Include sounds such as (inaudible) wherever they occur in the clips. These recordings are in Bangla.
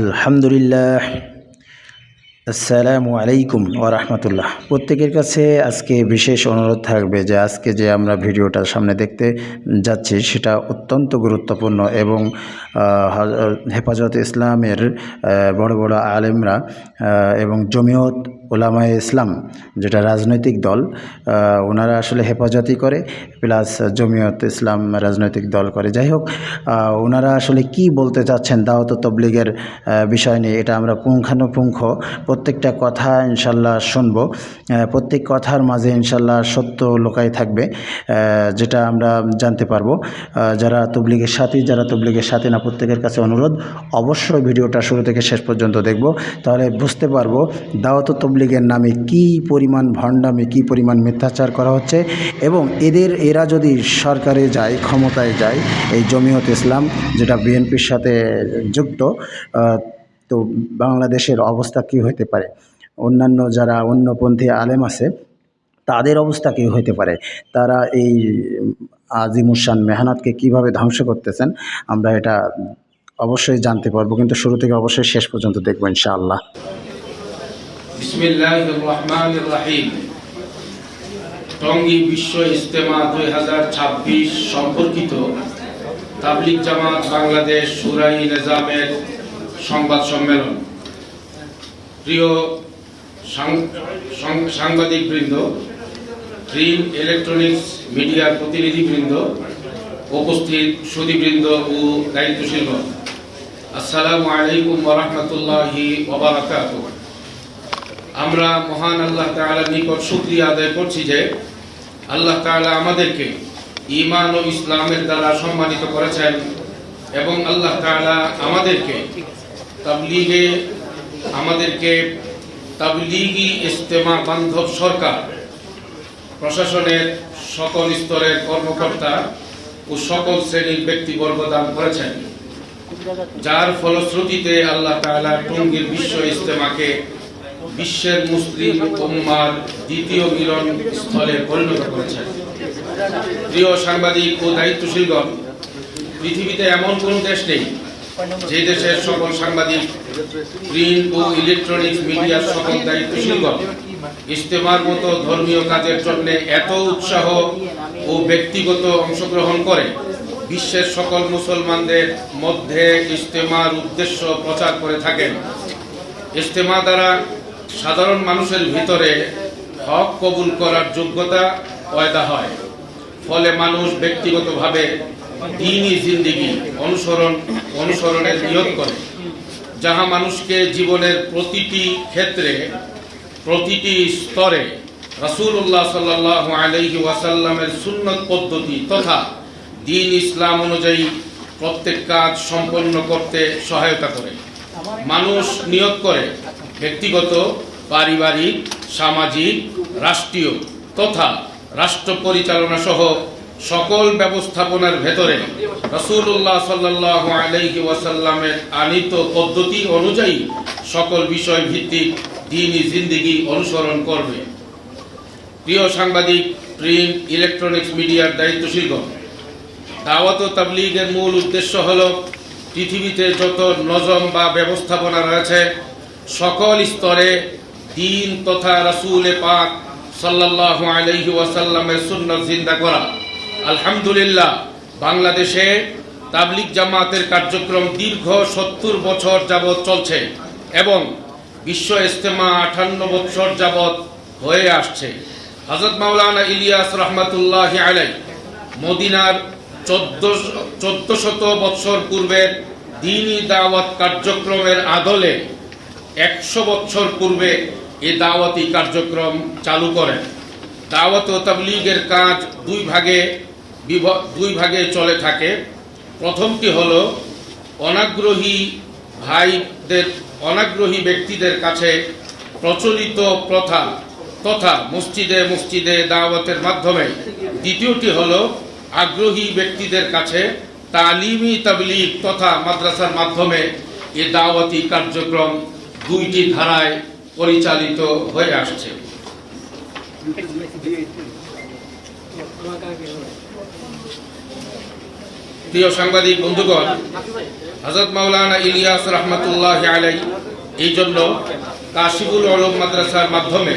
আলহামদুলিল্লাহ। আসসালামু আলাইকুম রাহমাতুল্লাহ। প্রত্যেকের কাছে আজকে বিশেষ অনুরোধ থাকবে যে আজকে যে আমরা ভিডিওটা সামনে দেখতে যাচ্ছি সেটা অত্যন্ত গুরুত্বপূর্ণ এবং হেফাজত ইসলামের বড় বড় আলেমরা এবং জমিয়ত ওলামায়ে ইসলাম, যেটা রাজনৈতিক দল ওনারা আসলে হেফাজতই করে, প্লাস জমিয়ত ইসলাম রাজনৈতিক দল করে। যাই হোক ওনারা আসলে কি বলতে চাচ্ছেন দাওয়াত তবলিগের বিষয় নিয়ে, এটা আমরা পুঙ্খানুপুঙ্খ প্রত্যেকটা কথা ইনশাল্লাহ শুনব। প্রত্যেক কথার মাঝে ইনশাল্লাহ সত্য লোকাই থাকবে যেটা আমরা জানতে পারব। যারা তবলিগের সাথী, যারা তবলিগের সাথী না, প্রত্যেকের কাছে অনুরোধ, অবশ্যই ভিডিওটা শুরু থেকে শেষ পর্যন্ত দেখব। তাহলে বুঝতে পারব দাওয়াত ও তবলিগের নামে কি পরিমাণ ভণ্ডামি, কি পরিমাণ মিথ্যাচার করা হচ্ছে এবং এদের, এরা যদি সরকারে যায়, ক্ষমতায় যায়, এই জমিয়ত ইসলাম যেটা বিএনপির সাথে যুক্ত তো বাংলাদেশের অবস্থা কী হতে পারে? অন্যান্য যারা অন্যপন্থী আলেম আছে, তাদের অবস্থা কী হতে পারে? তারা এই আজিমুসান মেহনাতকে কীভাবে ধ্বংস করতেছেন, আমরা এটা অবশ্যই জানতে পারব, কিন্তু শুরু থেকে অবশ্যই শেষ পর্যন্ত দেখব ইনশাআল্লাহ। বিসমিল্লাহ রহমান রাহিম টঙ্গী বিশ্ব ইজতেমা দুই ছাব্বিশ সম্পর্কিত তাবলিক জামাত বাংলাদেশ সুরাই নিজামের সংবাদ সম্মেলন। প্রিয় সাংবাদিক বৃন্দ গ্রিন ইলেকট্রনিক্স মিডিয়ার প্রতিনিধিবৃন্দ, উপস্থিত সুদীবৃন্দ ও দায়িত্বশীল আসসালামু আলাইকুম ওরহমতুল্লাহি ওবরাকাতুহ আমরা মহান আল্লাহ তাআলার নিকট শুকরিয়া আদায় করছি যে আল্লাহ তাআলা আমাদেরকে ইমান ও ইসলামের দ্বারা সম্মানিত করেছেন এবং আল্লাহ তাআলা আমাদেরকে তাবলিগে আমাদেরকে তাবলীগি ইজতেমা বান্ধব সরকার, প্রশাসনের সকল স্তরের কর্মকর্তা ও সকল শ্রেণির ব্যক্তিবর্গ দান করেছেন। যার ফলশ্রুতিতে আল্লাহ তাআলা টঙ্গীর বিশ্ব ইজতেমাকে বিশ্বের মুসলিম উম্মার দ্বিতীয় মিলন স্থলে পরিণত করেছেন। প্রিয় সাংবাদিক ও দায়িত্বশীলগণ, পৃথিবীতে এমন কোন দেশ নেই যে দেশের সকল সাংবাদিক, প্রিন্ট ও ইলেকট্রনিক্স মিডিয়ার সকল দায়িত্বশীলগণ ইজতেমার মতো ধর্মীয় কাজের জন্য এত উৎসাহ ও ব্যক্তিগত অংশগ্রহণ করে বিশ্বের সকল মুসলমানদের মধ্যে ইজতেমার উদ্দেশ্য প্রচার করে থাকেন। ইজতেমা দ্বারা সাধারণ মানুষের ভিতরে হক কবুল করার যোগ্যতা পয়দা হয়। ফলে মানুষ ব্যক্তিগতভাবে দিনই জিন্দিগি অনুসরণ, অনুসরণের নিয়োগ করে। যাহা মানুষকে জীবনের প্রতিটি ক্ষেত্রে, প্রতিটি স্তরে রাসূলুল্লাহ সাল্লাল্লাহু আলাইহি ওয়াসাল্লামের সুন্নত পদ্ধতি তথা দিন ইসলাম অনুযায়ী প্রত্যেক কাজ সম্পন্ন করতে সহায়তা করে। মানুষ নিয়োগ করে ব্যক্তিগত, পারিবারিক, সামাজিক, রাষ্ট্রীয় তথা রাষ্ট্র পরিচালনা সহ সকল ব্যবস্থাপনার ভেতরে রসুল্লাহ সাল্লাহ আলাইহি ওয়াসাল্লামের আনিত পদ্ধতি অনুযায়ী সকল বিষয় ভিত্তিক দিনই জিন্দিগি অনুসরণ করবে। প্রিয় সাংবাদিক, প্রিন্ট, ইলেকট্রনিক্স মিডিয়ার দায়িত্বশীলগণ, দাওয়াত তাবলীগের মূল উদ্দেশ্য হল পৃথিবীতে যত নজম বা ব্যবস্থাপনা রয়েছে সকল স্তরে দিন তথা রাসূলে পাক সাল্লাল্লাহু আলাইহি ওয়াসাল্লামের সুন্নাত জিন্দা করা। আলহামদুলিল্লাহ, বাংলাদেশে তাবলিগ জামাতের কার্যক্রম দীর্ঘ সত্তর বছর যাবৎ চলছে এবং বিশ্ব ইস্তেমা আঠান্ন বছর যাবৎ হয়ে আসছে। হজরত মাওলানা ইলিয়াস রহমতুল্লাহ আলাই মদিনার চোদ্দ শত বৎসর পূর্বের দিনই দাওয়াত কার্যক্রমের আদলে একশো বছর পূর্বে এ দাওয়াতি কার্যক্রম চালু করেন। দাওয়াত ও তাবলিগের কাজ দুই ভাগে দুই ভাগে চলে থাকে। প্রথমটি হল অনাগ্রহী ভাইদের, অনাগ্রহী ব্যক্তিদের কাছে প্রচলিত প্রথা তথা মসজিদে মসজিদে দাওয়াতের মাধ্যমে। দ্বিতীয়টি হল আগ্রহী ব্যক্তিদের কাছে তালিমি তাবলিগ তথা মাদ্রাসার মাধ্যমে এ দাওয়াতি কার্যক্রম দুইটি ধারায় পরিচালিত হয়ে আসছে। প্রিয় সাংবাদিক, বন্ধুগণ হজরত মাওলানা ইলিয়াস রহমতুল্লাহ আলাই এই জন্য কাশিবুল আলম মাদ্রাসার মাধ্যমে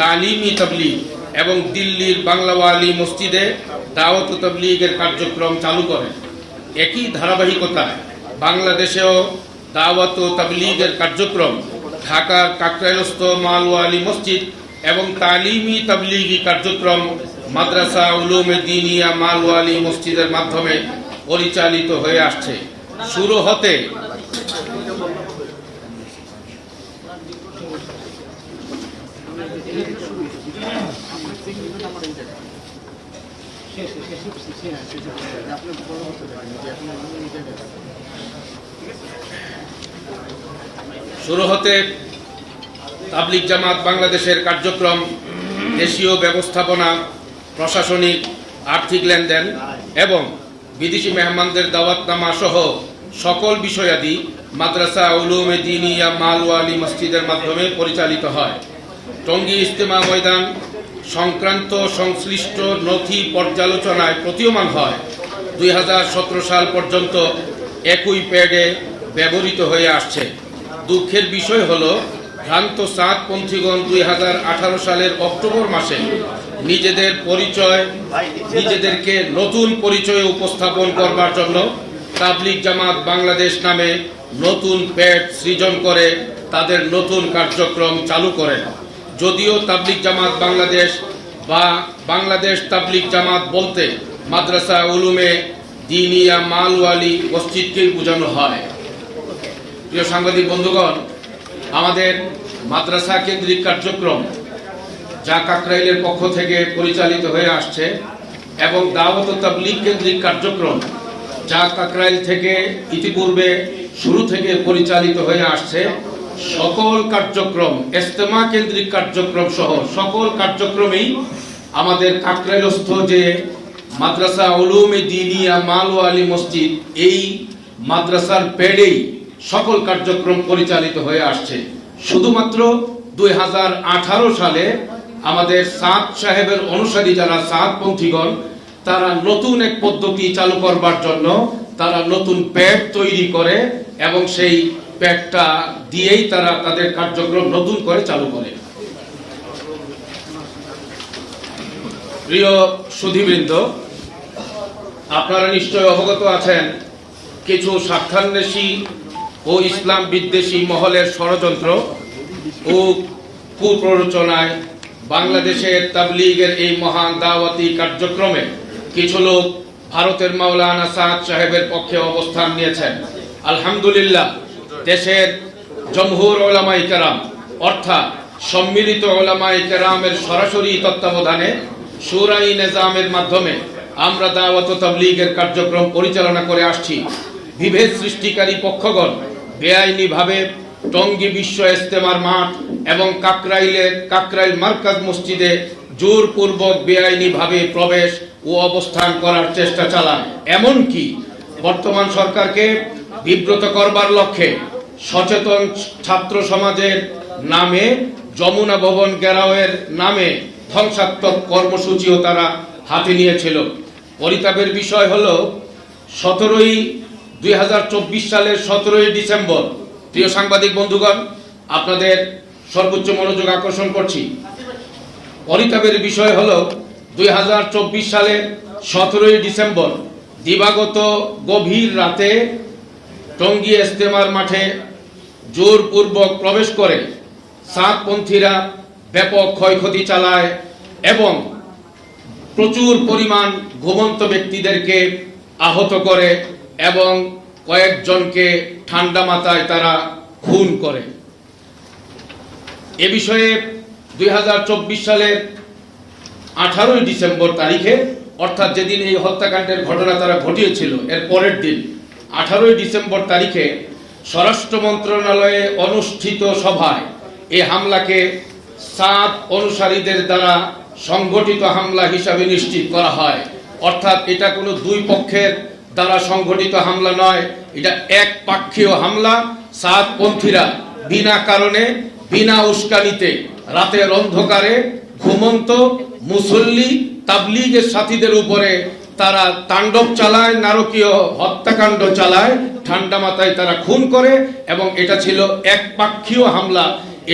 তালিমি তবলিগ এবং দিল্লির বাংলাওয়ালি মসজিদে দাওয়াত তবলিগের কার্যক্রম চালু করেন। একই ধারাবাহিকতায় বাংলাদেশেও দাওয়াত ও তাবলিগের কার্যক্রম ঢাকার কাকরাইলস্থ মালওয়ালি মসজিদ এবং তালিমি তবলিগি কার্যক্রম মাদ্রাসা উলুমে দিনিয়া মালওয়ালি মসজিদের মাধ্যমে পরিচালিত হয়ে আসছে। শুরু হতে শুরু হতে তাবলিক জামাত বাংলাদেশের কার্যক্রম, দেশীয় ব্যবস্থাপনা, প্রশাসনিক, আর্থিক লেনদেন এবং বিদেশি মেহমানদের দাওয়াতনামা সহ সকল বিষয়াদি মাদ্রাসা উলুমে দিনিয়া মালওয়ালি মসজিদের মাধ্যমে পরিচালিত হয়। টঙ্গী ইজতেমা ময়দান সংক্রান্ত সংশ্লিষ্ট নথি পর্যালোচনায় প্রতীয়মান হয়। দুই হাজার সতেরো সাল পর্যন্ত একই প্যাডে ব্যবহৃত হয়ে আসছে। দুঃখের বিষয় হলো, ভ্রান্ত সাতপন্থীগণ দুই হাজার আঠারো সালের অক্টোবর মাসে নিজেদের পরিচয়, নিজেদেরকে নতুন পরিচয় উপস্থাপন করবার জন্য তাবলিক জামাত বাংলাদেশ নামে নতুন প্যাড সৃজন করে তাদের নতুন কার্যক্রম চালু করেন যদিও তাবলিক জামাত বাংলাদেশ বা বাংলাদেশ তাবলিক জামাত বলতে মাদ্রাসা উলুমে দিনিয়া মালওয়ালি মসজিদকেই বোঝানো হয়। প্রিয় সাংবাদিক বন্ধুগণ, আমাদের মাদ্রাসা কেন্দ্রিক কার্যক্রম যা কাকরাইলের পক্ষ থেকে পরিচালিত হয়ে আসছে এবং দাওয়াত তাবলিগ কেন্দ্রিক কার্যক্রম যা কাকরাইল থেকে ইতিপূর্বে শুরু থেকে পরিচালিত হয়ে আসছে, সকল কার্যক্রম ইস্তেমা কেন্দ্রিক কার্যক্রম সহ সকল কার্যক্রমেই আমাদের কাকরাইলস্থ যে মাদ্রাসা উলুমে দিনিয়া মালওয়ালি মসজিদ, এই মাদ্রাসার পেডেই সকল কার্যক্রম পরিচালিত হয়ে আসছে। শুধুমাত্র দুই হাজার আঠারো সালে আমাদের সাত সাহেবের অনুসারী যারা সাতপন্থীগণ তারা নতুন এক পদ্ধতি চালু করবার জন্য তারা নতুন প্যাড তৈরি করে এবং সেই প্যাডটা দিয়েই তারা তাদের কার্যক্রম নতুন করে চালু করে। প্রিয় সুধীবৃন্দ, আপনারা নিশ্চয় অবগত আছেন, কিছু স্বার্থান্বেষী ও ইসলাম বিদ্বেষী মহলের ষড়যন্ত্র ও কুপ্ররোচনায় বাংলাদেশের তাবলিগের এই মহান দাওয়াতি কার্যক্রমে কিছু লোক ভারতের মাওলানা সাদ সাহেবের পক্ষে অবস্থান নিয়েছেন। আলহামদুলিল্লাহ, দেশের জমহুর ওলামাই কেরাম, অর্থাৎ সম্মিলিত ওলামাই কেরামের সরাসরি তত্ত্বাবধানে সুরাই নিজামের মাধ্যমে আমরা দাওয়াত তাবলিগের কার্যক্রম পরিচালনা করে আসছি। বিভেদ সৃষ্টিকারী পক্ষগণ বেআইনিভাবে টঙ্গী বিশ্ব ইস্তেমার মাঠ এবং কাকরাইলের কাকরাইল মার্কাজ মসজিদে জোরপূর্বক বেআইনিভাবে প্রবেশ ও অবস্থান করার চেষ্টা চালায় এমনকি বর্তমান সরকারকে বিব্রত করবার লক্ষ্যে সচেতন ছাত্র সমাজের নামে যমুনা ভবন গেরাওয়ের নামে ধ্বংসাত্মক কর্মসূচিও তারা হাতে নিয়েছিল। পরিতাপের বিষয় হল, সতেরোই দুই হাজার চব্বিশ সালের সতেরোই ডিসেম্বর। প্রিয় সাংবাদিক বন্ধুগণ, আপনাদের সর্বোচ্চ মনোযোগ আকর্ষণ করছি। পরিতাপের বিষয় হল, দুই হাজার চব্বিশ সালের সতেরোই ডিসেম্বর, দিবাগত গভীর রাতে টঙ্গী ইস্তেমার মাঠে জোরপূর্বক প্রবেশ করে সাতপন্থীরা ব্যাপক ক্ষয়ক্ষতি চালায় এবং প্রচুর পরিমাণ ঘুমন্ত ব্যক্তিদেরকে আহত করে এবং কয়েকজনকে ঠান্ডা মাথায় তারা খুন করে। এ বিষয়ে দুই হাজার চব্বিশ সালের আঠারোই ডিসেম্বর তারিখে, অর্থাৎ যেদিন এই হত্যাকাণ্ডের ঘটনা তারা ঘটিয়েছিল, এর পরের দিন, আঠারোই ডিসেম্বর তারিখে স্বরাষ্ট্র মন্ত্রণালয়ে অনুষ্ঠিত সভায় এই হামলাকে সাত অনুসারীদের দ্বারা সংগঠিত হামলা হিসাবে নিশ্চিত করা হয়। অর্থাৎ এটা কোনো দুই পক্ষের দ্বারা সংঘটিত হামলা নয়। এটা এক পাক্ষীয় হামলা। সাত পন্থীরা বিনা কারণে, বিনা উস্কানিতে রাতের অন্ধকারে ঘুমন্ত মুসল্লি তাবলিগের সাথীদের উপরে তারা তাণ্ডব চালায়, নারকীয় হত্যাকাণ্ড চালায় ঠান্ডা মাথায় তারা খুন করে এবং এটা ছিল একপাক্ষীয় হামলা।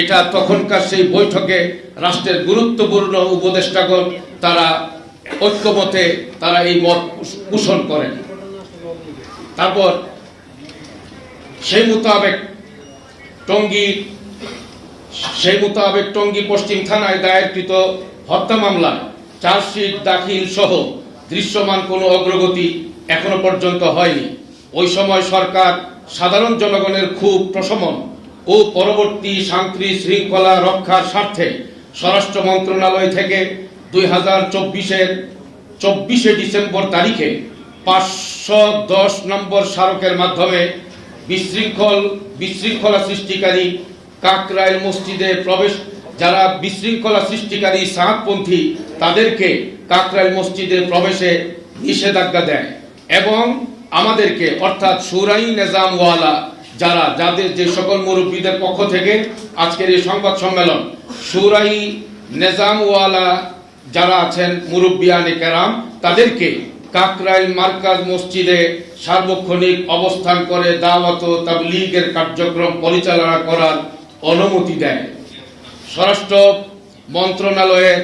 এটা তখনকার সেই বৈঠকে রাষ্ট্রের গুরুত্বপূর্ণ উপদেষ্টাগণ তারা ঐক্যমতে তারা এই মত পোষণ করেন। তারপর সেই মোতাবেক টঙ্গী, সেই মোতাবেক টঙ্গী পশ্চিম থানায় দায়েরকৃত হত্যা মামলা চার্জশিট দাখিল সহ দৃশ্যমান কোনো অগ্রগতি এখনও পর্যন্ত হয়নি। ওই সময় সরকার সাধারণ জনগণের খুব প্রশমন ও পরবর্তী শান্তি শৃঙ্খলা রক্ষার স্বার্থে স্বরাষ্ট্র মন্ত্রণালয় থেকে দুই হাজার চব্বিশের চব্বিশে ডিসেম্বর তারিখে পাঁচশো দশ নম্বর স্মারকের মাধ্যমে বিশৃঙ্খল, বিশৃঙ্খলা সৃষ্টিকারী কাকরাইল মসজিদে প্রবেশ, যারা বিশৃঙ্খলা সৃষ্টিকারী সাহাতপন্থী তাদেরকে কাকরাইল মসজিদে প্রবেশে নিষেধাজ্ঞা দেয় এবং আমাদেরকে, অর্থাৎ সুরাই নেজামওয়ালা, যারা, যাদের যে সকল মুরব্বীদের পক্ষ থেকে আজকের এই সংবাদ সম্মেলন, সুরাই নেজামওয়ালা যারা আছেন মুরব্বিয়ানে কেরাম, তাদেরকে কাকরাইল মার্কাজ মসজিদে সার্বক্ষণিক অবস্থান করে দাওয়াত ও তাবলীগের কার্যক্রম পরিচালনা করার অনুমতি দেয়। স্বরাষ্ট্র মন্ত্রণালয়ের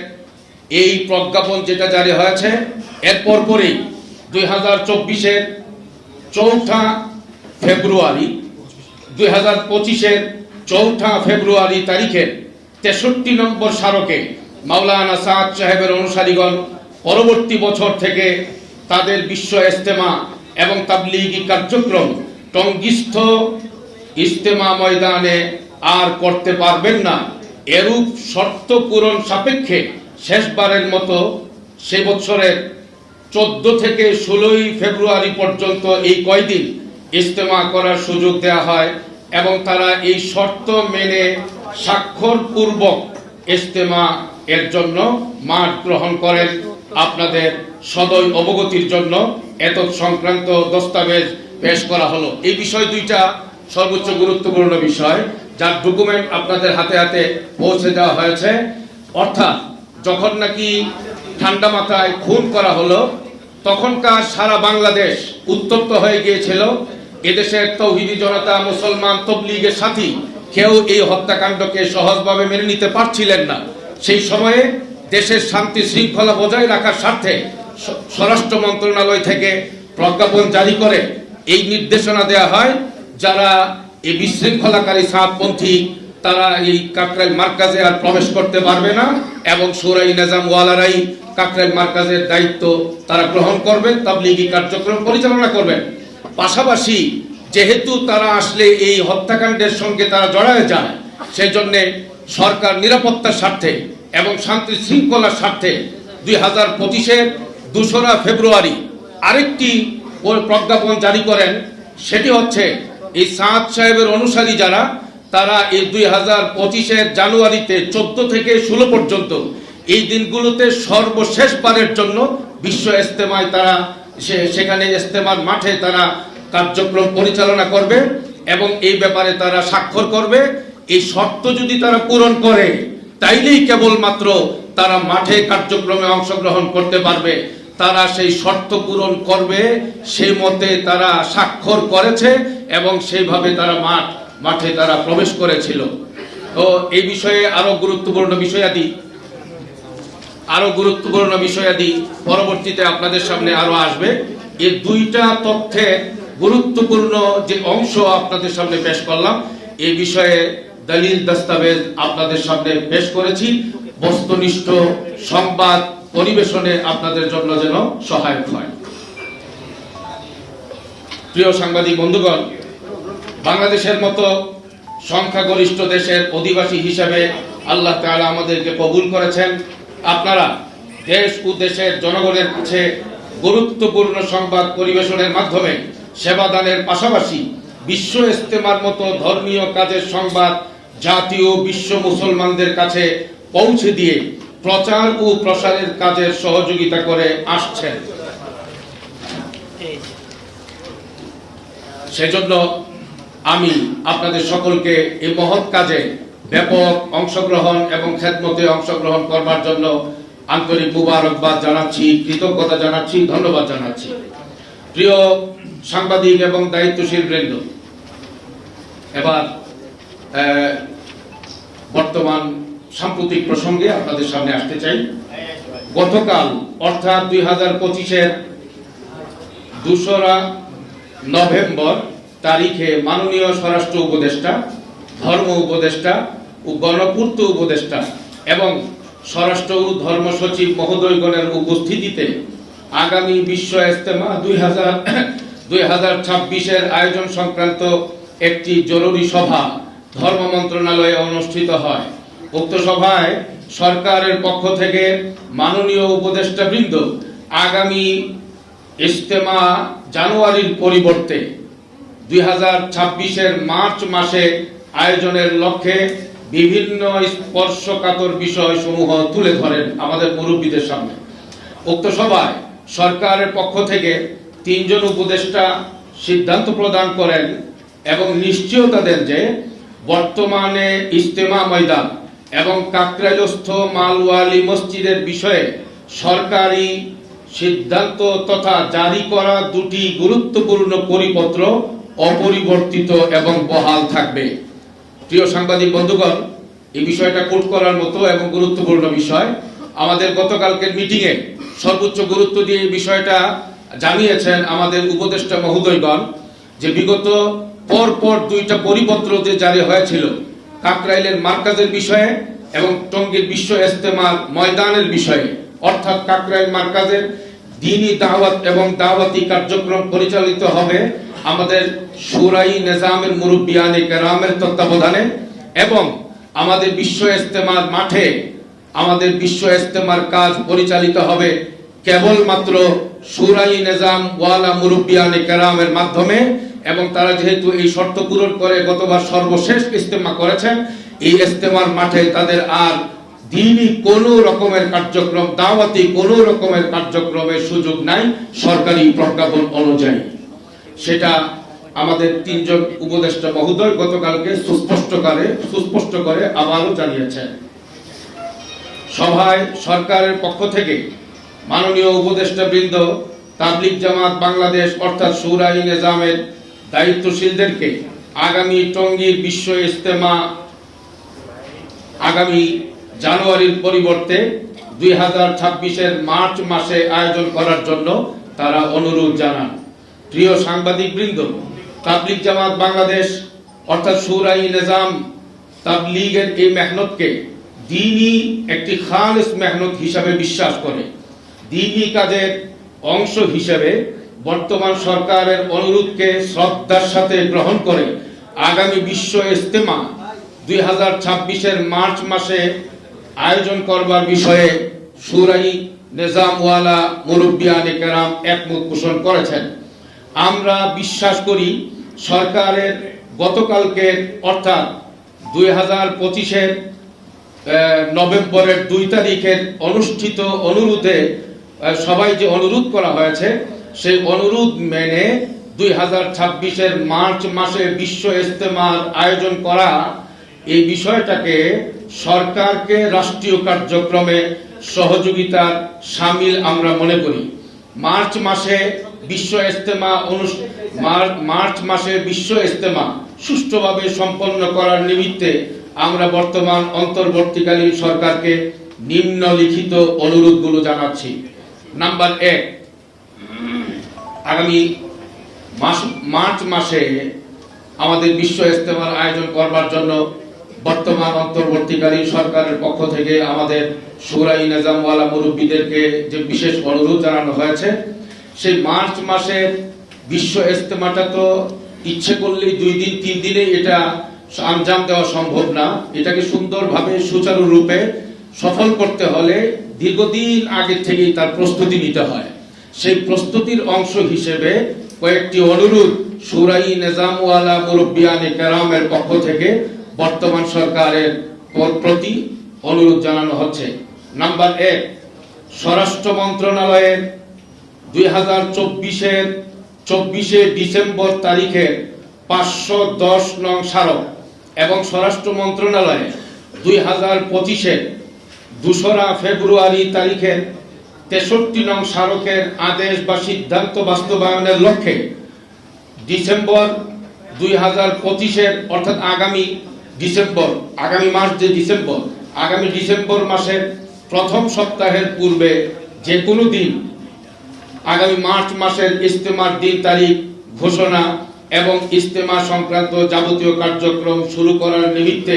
এই প্রজ্ঞাপন যেটা জারি হয়েছে, এর পরপরই দুই হাজার চব্বিশের চৌঠা ফেব্রুয়ারি, দুই হাজার পঁচিশের চৌঠা ফেব্রুয়ারি তারিখের তেষট্টি নম্বর স্মারকে মাওলানা সাদ সাহেবের অনুসারীগণ পরবর্তী বছর থেকে তাদের বিশ্ব ইস্তেমা এবং তাবলিগি কার্যক্রম টঙ্গিস্থ ইস্তেমা ময়দানে আর করতে পারবেন না। এরূপ শর্ত পূরণ সাপেক্ষে শেষবারের মতো সে বছরের চোদ্দ থেকে ষোলোই ফেব্রুয়ারি পর্যন্ত এই কয়দিন ইজতেমা করার সুযোগ দেওয়া হয় এবং তারা এই শর্ত মেনে স্বাক্ষরপূর্বক ইজতেমা এর জন্য মাঠ গ্রহণ করেন। আপনাদের সদয় অবগতির জন্য এত সংক্রান্ত দস্তাবেজ পেশ করা হলো। এই বিষয় দুইটা সর্বোচ্চ গুরুত্বপূর্ণ বিষয়, যার ডকুমেন্ট আপনাদের হাতে হাতে পৌঁছে দেওয়া হয়েছে। অর্থাৎ যখন নাকি ঠান্ডা মাথায় খুন করা হলো, তখনকার সারা বাংলাদেশ উত্তপ্ত হয়ে গিয়েছিল। এদেশের তৌহিদি জনতা, মুসলমান তবলিগের সাথী কেউ এই হত্যাকাণ্ডকে সহজভাবে মেনে নিতে পারছিলেন না। সেই সময়ে দেশের শান্তি শৃঙ্খলা বজায় রাখার স্বার্থে স্বরাষ্ট্র মন্ত্রণালয় থেকে প্রজ্ঞাপন জারি করে এই নির্দেশনা দেওয়া হয়, যারা এই বিশৃঙ্খলাকারী সাতপন্থী তারা এই কাকরাইল মার্কাজে আর প্রবেশ করতে পারবে না এবং সুরাই নিজাম ওয়ালারাই কাকরাইল মার্কাজের দায়িত্ব তারা গ্রহণ করবেন তাবলিগি কার্যক্রম পরিচালনা করবেন পাশাপাশি যেহেতু তারা আসলে এই হত্যাকাণ্ডের সঙ্গে তারা জড়ায় যায় সেই জন্যে সরকার নিরাপত্তার স্বার্থে এবং শান্তি শৃঙ্খলার স্বার্থে দুই হাজার পঁচিশের দোসরা ফেব্রুয়ারি আরেকটি প্রজ্ঞাপন জারি করেন, সেটি হচ্ছে এই সাঁত সাহেবের অনুসারী যারা, তারা এই দুই হাজার পঁচিশের জানুয়ারিতে চোদ্দ থেকে ষোলো পর্যন্ত এই দিনগুলোতে সর্বশেষবারের জন্য বিশ্ব ইস্তেমায় তারা সেখানে ইস্তেমার মাঠে তারা কার্যক্রম পরিচালনা করবে এবং এই ব্যাপারে তারা স্বাক্ষর করবে। এই শর্ত যদি তারা পূরণ করে, তাইলেই কেবলমাত্র তারা মাঠে কার্যক্রমে অংশগ্রহণ করতে পারবে। তারা সেই শর্ত পূরণ করবে সেই মতে তারা স্বাক্ষর করেছে এবং সেইভাবে তারা মাঠ, মাঠে তারা প্রবেশ করেছিল। তো এই বিষয়ে আরও গুরুত্বপূর্ণ বিষয়াদি, আরও গুরুত্বপূর্ণ বিষয়াদি পরবর্তীতে আপনাদের সামনে আরও আসবে। এই দুইটা তথ্যে গুরুত্বপূর্ণ যে অংশ আপনাদের সামনে পেশ করলাম এই বিষয়ে দলিল দস্তাবেজ আপনাদের সামনে পেশ করেছি। বস্তুনিষ্ঠ সংবাদ পরিবেশনে আপনাদের জন্য যেন সহায়ক হয়। প্রিয় সাংবাদিক বন্ধুগণ, বাংলাদেশের মতো সংখ্যাগরিষ্ঠ দেশের অধিবাসী হিসাবে আল্লাহ তাআলা আমাদেরকে কবুল করেছেন। আপনারা দেশ ও দেশের জনগণের কাছে গুরুত্বপূর্ণ সংবাদ পরিবেশনের মাধ্যমে সেবাদানের পাশাপাশি বিশ্ব ইস্তেমার মতো ধর্মীয় কাজের সংবাদ জাতীয় বিশ্ব মুসলমানদের কাছে পৌঁছে দিয়ে প্রচার ও প্রসারের কাজের সহযোগিতা করে আসছেন। সেজন্য আমি আপনাদের সকলকে এই মহৎ কাজে ব্যাপক অংশগ্রহণ এবং খেদমতে অংশগ্রহণ করবার জন্য আন্তরিক মুবারকবাদ জানাচ্ছি, কৃতজ্ঞতা জানাচ্ছি, ধন্যবাদ জানাচ্ছি। প্রিয় সাংবাদিক এবং দায়িত্বশীল বৃন্দ, এবার বর্তমান সাম্প্রতিক প্রসঙ্গে আপনাদের সামনে আসতে চাই। গতকাল, অর্থাৎ দুই হাজার পঁচিশের দোসরা নভেম্বর তারিখে মাননীয় স্বরাষ্ট্র উপদেষ্টা, ধর্ম উপদেষ্টা ও গণপূর্ত উপদেষ্টা এবং স্বরাষ্ট্র ও ধর্ম সচিব মহোদয়গণের উপস্থিতিতে আগামী বিশ্ব ইস্তেমা দুই হাজার (coughs) দুই হাজার ছাব্বিশের আয়োজন সংক্রান্ত একটি জরুরি সভা ধর্ম মন্ত্রণালয়ে অনুষ্ঠিত হয়। উক্ত সভায় সরকারের পক্ষ থেকে মাননীয় উপদেষ্টা বৃন্দ আগামী ইজতেমা জানুয়ারির পরিবর্তে দুই হাজার ছাব্বিশের মার্চ মাসে আয়োজনের লক্ষ্যে বিভিন্ন স্পর্শকাতর বিষয় সমূহ তুলে ধরেন আমাদের মুরব্বীদের সামনে। উক্ত সভায় সরকারের পক্ষ থেকে তিনজন উপদেষ্টা সিদ্ধান্ত প্রদান করেন এবং নিশ্চয়তা দেন যে বর্তমানে ইজতেমা ময়দান এবং কাকরাইলস্থ মালওয়ালি মসজিদের বিষয়ে সরকারি সিদ্ধান্ত তথা জারি করা দুটি গুরুত্বপূর্ণ পরিপত্র অপরিবর্তিত এবং বহাল থাকবে। প্রিয় সাংবাদিক বন্ধুগণ, এই বিষয়টা কোট করার মতো এবং গুরুত্বপূর্ণ বিষয়। আমাদের গতকালকের মিটিংয়ে সর্বোচ্চ গুরুত্ব দিয়ে এই বিষয়টা জানিয়েছেন আমাদের উপদেষ্টা মহোদয়গণ যে বিগত পর পর দুইটা পরিপত্র যে জারি হয়েছিল কাকরাইলের মার্কাজের বিষয়ে এবং টঙ্গীর বিশ্ব ইস্তেমার ময়দানের বিষয়ে। অর্থাৎ কাকরাইল মার্কাজের দিনই দাওয়াত এবং দাওয়াতি কার্যক্রম পরিচালিত হবে আমাদের সুরাই নিজামের মুরব্বিয়ানি কেরামের তত্ত্বাবধানে এবং আমাদের বিশ্ব ইস্তেমার মাঠে আমাদের বিশ্ব ইস্তেমার কাজ পরিচালিত হবে কেবলমাত্র সুরাই নিজাম ওয়ালা মুরব্বিয়ানি কেরামের মাধ্যমে এবং তারা যেহেতু এই শর্ত পূরণ করে গতবার সর্বশেষ ইস্তেমা করেছেন, এই ইস্তেমার মাঠে তাদের আর দিনই কোনো রকমের কার্যক্রম, দাওয়াতি কোনো রকমের কার্যক্রমের সুযোগ নাই সরকারি প্রজ্ঞাপন অনুযায়ী। সেটা আমাদের তিনজন উপদেষ্টা মহোদয় গতকালকে সুস্পষ্ট করে সুস্পষ্ট করে আবারও জানিয়েছেন। সভায় সরকারের পক্ষ থেকে মাননীয় উপদেষ্টা বৃন্দ তাবলিক জামাত বাংলাদেশ অর্থাৎ সুরাই নিজামের দায়িত্বশীলদেরকে আগামী টঙ্গীর বিশ্ব ইস্তেমা আগামী জানুয়ারির পরিবর্তে দুই হাজার ছাব্বিশের মার্চ মাসে আয়োজন করার জন্য তারা অনুরোধ জানান। প্রিয় সাংবাদিক বৃন্দ তাবলিগ জামাত বাংলাদেশ অর্থাৎ সুরাই নিজাম তাবলিগের এই মেহনতকে দিনই একটি খালিস মেহনত হিসাবে বিশ্বাস করে। দিনই কাজের অংশ হিসেবে বর্তমান সরকারের অনুরোধকে শ্রদ্ধার সাথে গ্রহণ করে আগামী বিশ্ব ইস্তেমা দুই হাজার ছাব্বিশের মার্চ মাসে আয়োজন করবার বিষয়ে সুরাই নিজামওয়ালা মুরব্বিয়ানে কেরাম একমত পোষণ করেছেন। আমরা বিশ্বাস করি সরকারের গতকালকের, অর্থাৎ দুই হাজার পঁচিশের নভেম্বরের দুই তারিখের অনুষ্ঠিত অনুরোধে সবাই যে অনুরোধ করা হয়েছে সেই অনুরোধ মেনে দুই হাজার ছাব্বিশের মার্চ মাসে বিশ্ব ইস্তেমার আয়োজন করা এই বিষয়টাকে সরকারকে রাষ্ট্রীয় কার্যক্রমে সহযোগিতার সামিল আমরা মনে করি। মার্চ মাসে বিশ্ব মার- মার্চ মাসে বিশ্ব ইস্তেমা সুষ্ঠুভাবে সম্পন্ন করার নিমিত্তে আমরা বর্তমান অন্তর্বর্তীকালীন সরকারকে নিম্নলিখিত অনুরোধগুলো জানাচ্ছি। নাম্বার এক আগামী মাস, মার্চ মাসে আমাদের বিশ্ব ইস্তেমার আয়োজন করবার জন্য বর্তমান অন্তর্বর্তীকালীন সরকারের পক্ষ থেকে আমাদের সুরাই নিজামওয়ালা মুরব্বীদেরকে যে বিশেষ অনুরোধ জানানো হয়েছে, সেই মার্চ মাসে বিশ্ব ইস্তেমাটা তো ইচ্ছে করলেই দুই দিন, তিন দিনে এটা আঞ্জাম দেওয়া সম্ভব না। এটাকে সুন্দরভাবে, সুচারুরূপে সফল করতে হলে দীর্ঘদিন আগে থেকেই তার প্রস্তুতি নিতে হয়। সেই প্রস্তুতির অংশ হিসেবে কয়েকটি অনুরোধ সুরাই নিজামওয়ালা মুরব্বিয়ানে কেরামের পক্ষ থেকে বর্তমান সরকারের প্রতি অনুরোধ জানানো হচ্ছে। নাম্বার এক, স্বরাষ্ট্র মন্ত্রণালয়ের দুই হাজার চব্বিশের চব্বিশে ডিসেম্বর তারিখের পাঁচশো দশ নং স্মারক এবং স্বরাষ্ট্র মন্ত্রণালয়ে দুই হাজার পঁচিশের দোসরা ফেব্রুয়ারি তারিখের তেষট্টি নং স্মারকের আদেশ বা সিদ্ধান্ত বাস্তবায়নের লক্ষ্যে ডিসেম্বর দুই হাজার পঁচিশের, অর্থাৎ আগামী ডিসেম্বর, আগামী মাস যে ডিসেম্বর, আগামী ডিসেম্বর মাসের প্রথম সপ্তাহের পূর্বে যে কোনো দিন আগামী মার্চ মাসের ইজতেমার দিন তারিখ, ঘোষণা এবং ইজতেমা সংক্রান্ত যাবতীয় কার্যক্রম শুরু করার নিমিত্তে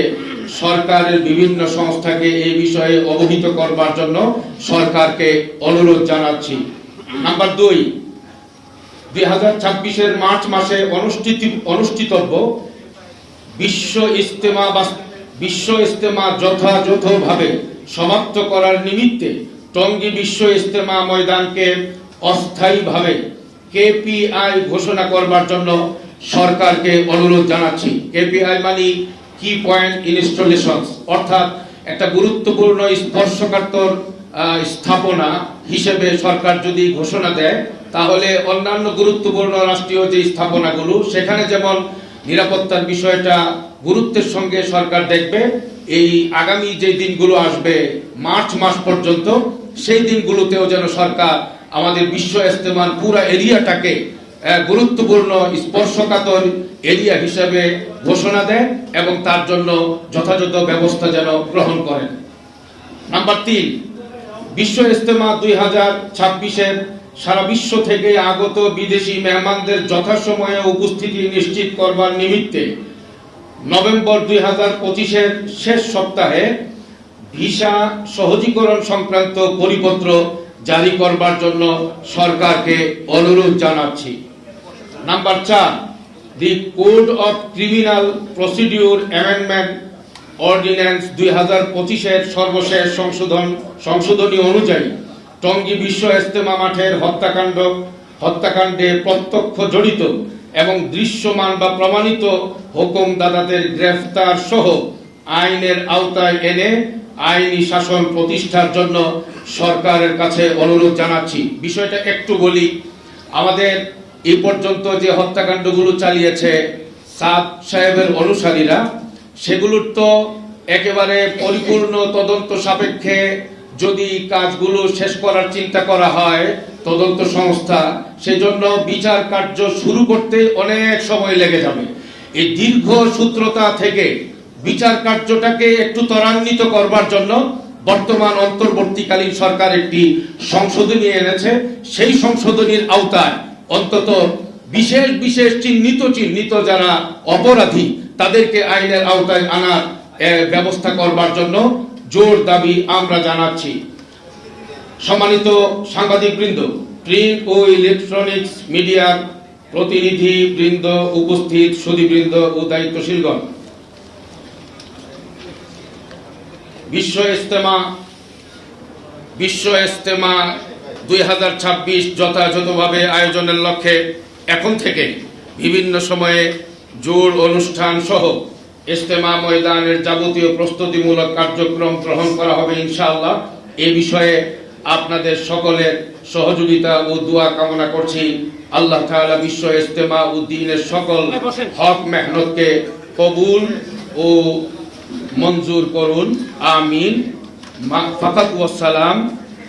সরকারের বিভিন্ন সংস্থাকে এই বিষয়ে অবহিত করবার জন্য সরকারকে অনুরোধ জানাচ্ছি। নাম্বার দুই দুই হাজার ছাব্বিশের মার্চ মাসে অনুষ্ঠিত, অনুষ্ঠিতব্য বিশ্ব ইস্তেমা বা বিশ্ব ইস্তেমা যথাযথভাবে সমাপ্ত করার নিমিত্তে টঙ্গী বিশ্ব ইস্তেমা ময়দানকে অস্থায়ীভাবে কেপিআই ঘোষণা করবার জন্য সরকারকে অনুরোধ জানাচ্ছি। কেপিআই মানে কি পয়েন্ট ইনস্টলেশন অর্থাৎ একটা গুরুত্বপূর্ণ স্পর্শকাতর স্থাপনা হিসেবে সরকার যদি ঘোষণা দেয়, তাহলে অন্যান্য গুরুত্বপূর্ণ রাষ্ট্রীয় যে স্থাপনাগুলো, সেখানে যেমন নিরাপত্তার বিষয়টা গুরুত্বের সঙ্গে সরকার দেখবে, এই আগামী যে দিনগুলো আসবে, মার্চ মাস পর্যন্ত, সেই দিনগুলোতেও যেন সরকার আমাদের বিশ্ব ইস্তেমার পুরো এরিয়াটাকে গুরুত্বপূর্ণ স্পর্শকাতর এরিয়া হিসাবে ঘোষণা দেন এবং তার জন্য যথাযথ ব্যবস্থা যেন গ্রহণ করেন। নাম্বার তিন, বিশ্ব ইস্তেমা দুই হাজার ছাব্বিশের সারা বিশ্ব থেকে আগত বিদেশি মেহমানদের যথাসময়ে উপস্থিতি নিশ্চিত করবার নিমিত্তে নভেম্বর দুই হাজার পঁচিশের শেষ সপ্তাহে ভিসা সহজীকরণ সংক্রান্ত পরিপত্র জারি করবার জন্য সরকারকে অনুরোধ জানাচ্ছি। নাম্বার চার the code of criminal procedure amendment ordinance দুই হাজার পঁচিশের সর্বশেষ সংশোধন, সংশোধনী অনুযায়ী টঙ্গী বিশ্ব ইস্তেমা মাঠের হত্যাকাণ্ড, হত্যাকাণ্ডে প্রত্যক্ষ জড়িত এবং দৃশ্যমান বা প্রমাণিত হুকুমদাতাদের গ্রেফতার সহ আইনের আওতায় এনে আইনি শাসন প্রতিষ্ঠার জন্য সরকারের কাছে অনুরোধ জানাচ্ছি। বিষয়টা একটু বলি। আমাদের এই পর্যন্ত যে হত্যাকাণ্ডগুলো চালিয়েছে সাদ সাহেবের অনুসারীরা, সেগুলোর তো একেবারে পরিপূর্ণ তদন্ত সাপেক্ষে যদি কাজগুলো শেষ করার চিন্তা করা হয় তদন্ত সংস্থা, সেজন্য বিচার কার্য শুরু করতে অনেক সময় লেগে যাবে। এই দীর্ঘ সূত্রতা থেকে বিচার কার্যটাকে একটু ত্বরান্বিত করবার জন্য বর্তমান অন্তর্বর্তীকালীন সরকার একটি সংশোধনী এনেছে। সেই সংশোধনীর আওতায় অন্তত বিশেষ বিশেষ চিহ্নিত চিহ্নিত যারা অপরাধী, তাদেরকে আইনের আওতায় আনার ব্যবস্থা করবার জন্য জোর দাবি আমরা জানাচ্ছি। সম্মানিত সাংবাদিক বৃন্দ প্রিন্ট ও ইলেকট্রনিক্স মিডিয়ার প্রতিনিধি বৃন্দ উপস্থিত সুদীবৃন্দ ও দায়িত্বশীলগণ। বিশ্ব ইস্তেমা বিশ্ব ইস্তেমা দুই হাজার ছাব্বিশ যথাযথভাবে আয়োজনের লক্ষ্যে এখন থেকে বিভিন্ন সময়ে জোর অনুষ্ঠান সহ ইস্তেমা ময়দানের যাবতীয় প্রস্তুতিমূলক কার্যক্রম গ্রহণ করা হবে ইনশাআল্লাহ। এ বিষয়ে আপনাদের সকলের সহযোগিতা ও দোয়া কামনা করছি। আল্লাহ তাআলা বিশ্ব ইস্তেমা ও দ্বীনের সকল হক মেহনতকে কবুল ও মঞ্জুর করুন। আমিন। ফাকাত ওয়াসালাম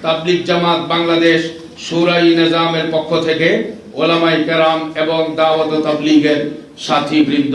তাবলিগ জামাত বাংলাদেশ সুরাই নিজামের পক্ষ থেকে ওলামাই কেরাম এবং দাওয়াত তাবলিগের সাথী বৃন্দ